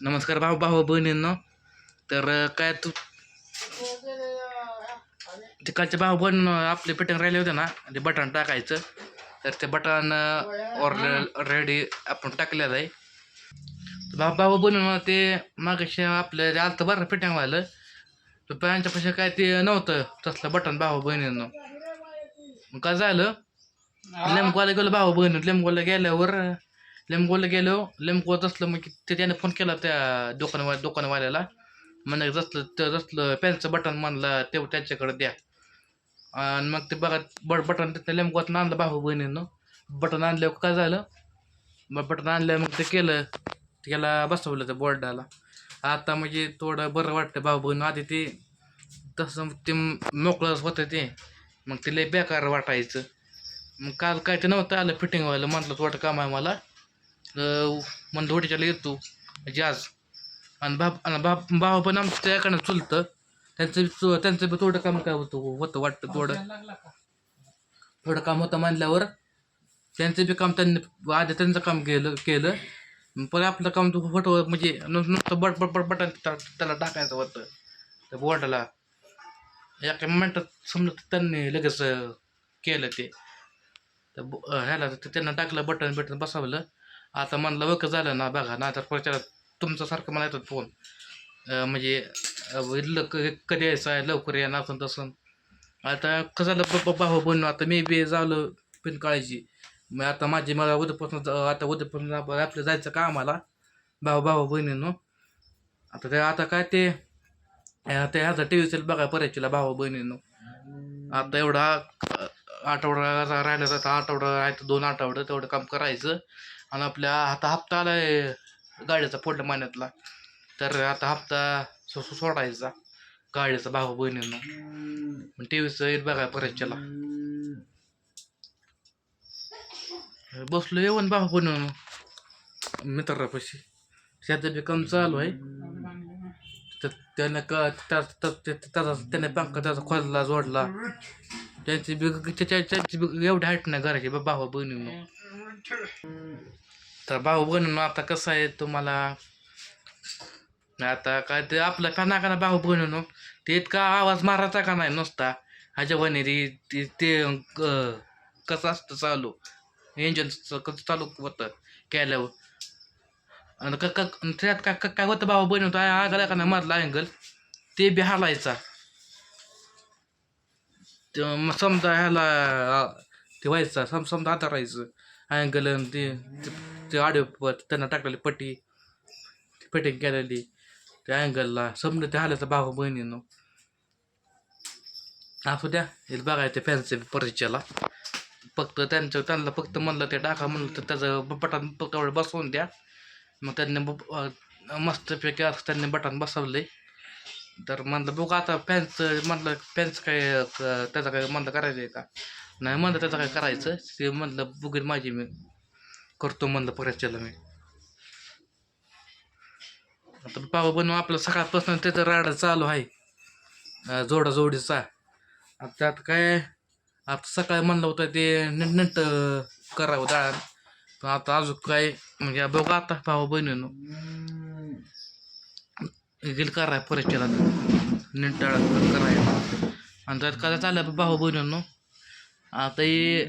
नमस्कार भाऊ भाऊ बहिणींनो. तर काय तू तिकडच्या भाऊ बहीण आपले फिटिंग राहिले होते ना ते बटन टाकायचं. तर ते बटन ऑलरेडी आपण टाकलेलं आहे. भाऊ भाऊ बहिणीनं ते मागाशी आपलं ते आलतं बरं फिटिंग व्हायला तर त्यांच्यापाशी काय ते नव्हतं तसलं बटन भाऊ बहिणीनं. मग काय झालं? लेमकोला गेलो भाऊ बहीण लेमकोला गेल्यावर लेमकोला गेलो लेमको असलं मग ते त्याने फोन केला त्या दुकानवा दुकानवाल्याला. म्हणजे जसलं ते जसलं पेनचं बटन म्हणलं ते त्याच्याकडे द्या. आणि मग ते बघा बट बटन त्या लेमकोत आणलं भाऊ बहिणीनं. बटन आणल्यावर काय झालं? मग बटन आणलं मग ते केलं. त्याला बसवलं त्या बोर्डाला. आता म्हणजे थोडं बरं वाटतं भाऊ बहिणी आधी ते तसं ते मोकळंच होतं ते. मग ते लय बेकार वाटायचं. मग काल काय ते नव्हतं आलं फिटिंग व्हायला म्हटलं थोडं काम आहे मला. मन धोटीच्याला येतो म्हणजे आज. आणि बाप आणि बाप भाव पण आमचं त्याकडनं चुलतं. त्यांचं त्यांचं बी थोडं काम काय होतं होतं वाटतं थोडं. थोडं काम होतं मानल्यावर त्यांचं बी काम त्यांनी आधी त्यांचं काम केलं केलं. परत आपलं काम तो होतं म्हणजे नुसतं बट बट बट बटन त्याला टाकायचं होतं. त्या बोर्डाला. एका मिनटात समजा त्यांनी लगेच केलं ते. ह्याला ते त्यांना टाकलं बटन बिटन बसवलं. आता म्हणलं वक झालं ना बघा ना तर प्रचार तुमच्यासारखं मला येतात फोन म्हणजे ल- क- कधी यायचं आहे लवकर या ना तसं. आता कसं झालं ब- भाऊ बनू आता मी बी झालं पण काळायची मग आता माझी मला उद्यापासून आता उद्यापासून आपलं जायचं का आम्हाला भाऊ भाऊ बहिणीनं. आता ते आता काय ते ते ह्याचा टी व्ही बघा परायचीला भाऊ बहिणीनं. आता एवढा आठवडा राहिला तर आता आठवडा आहे तर दोन आठवडं तेवढं काम करायचं. आणि आपल्या आता हप्ता आलाय गाडीचा पुढल्या महिन्यातला. तर आता हप्ता सो सोडायचा गाडीचा भाऊ बहिणीनं. टी व्हीचं येत बघा परीक्षेला. बसलो येऊन भाऊ बहिणी मित्रापाशी. सध्या बी काम चालू आहे. तर त्याने का त्या- त्याचा त्याने पंखा त्याचा खोदला जोडला. त्यांची बी त्याच्या त्यांची बी एवढी हाईट नाही करायची बा- भाऊ बहिणीनं तर भाऊ बहिणीनं आता कसं आहे तुम्हाला आता काय ते आपलं का ना भाऊ बहिणीनं ते इतका आवाज मारायचा का नाही नुसता ह्याच्या वनेरी ते ते कसं असतं चालू इंजन कसं चालू होतं केल्यावर आणि त्यात काय काय होतं बाबा बनवतो आगाला का नाही मधला अँगल ते बी हालायचा समजा ह्याला ते व्हायचा सम समजा आता राहायचं अँगल ते ते- ते ऑडिओ त्यांना टाकलेली पट्टी फिटिंग केलेली त्या अँगलला समजा ते हालायचं भाऊ बहिणीनं असू द्या हे बघायचं फॅन्सी परिचयाला फक्त त्यांचं त्यांना फक्त म्हणलं ते टाका म्हणलं तर त्याचं बटन फक्त बसवून द्या मग त्यांनी ब- अं, मस्तपैकी असं त्यांनी बटन बसवले तर म्हणलं बघू आता फॅन्स म्हटलं फॅन्स काय त्याचा काय म्हणलं करायचं आहे का? नाही म्हणलं त्याचं काय करायचं ते म्हणलं बघेन माझी मी. करतो म्हणलं परिचयाला मी. आता पाव बनवून आपलं सकाळपासून त्याचं राडा चालू आहे. जोडाजोडीचा. आता त्यात काय आता सकाळी म्हणलं होतं ते नीट करावं डाळ पण आता अजून काय म्हणजे बघू आता भाऊ बहिणीनं. कराय परीक्षेला निंटाळा दळण करायला आणि त्यात काय चाललं भाऊ बहिणीनं. आता हे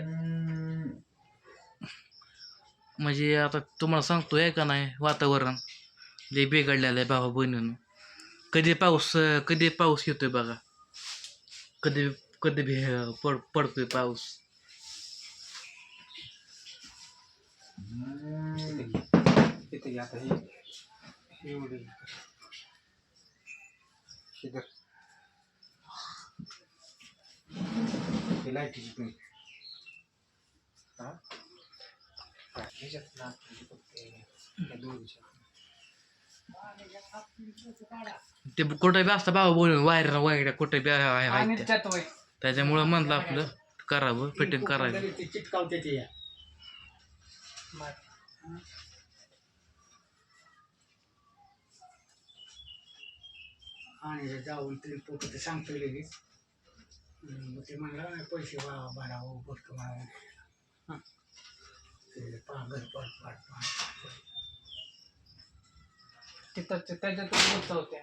म्हणजे आता तुम्हाला सांगतो आहे का नाही वातावरण? जे बिघडलेलं आहे भाऊ बहिणीनं. कधी पाऊस कधी पाऊस येतोय बघा. कधी कधी बी पड पडतोय पाऊस. आता हे एवढे इधर हे लाईटीची पण हा? ह्याच्यात ना. ते कुठे बी असतं भाऊ बोलून वायर वायर कुठे बी आहे-. त्याच्यामुळं म्हणलं आपलं करावं फिटिंग करावं चिटकावते ते. आणि हे जाऊन तरी पोट ते सांगतो लगेच मग ते म्हणलं पैसे वा भरावं भरतो मला ते पा घर पाठ पाठ पाठ. तिथं त्याच्यातच गोष्ट होत्या